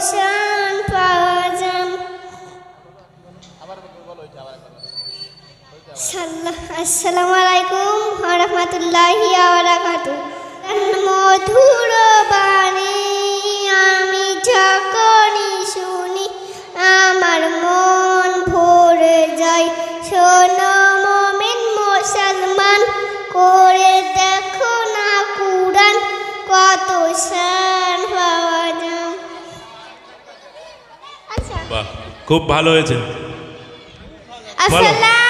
পোষণ পাওয়া আসসালামু আলাইকুম রহমতুল্লাহি বাহ খুব ভালো হয়েছে। বলো।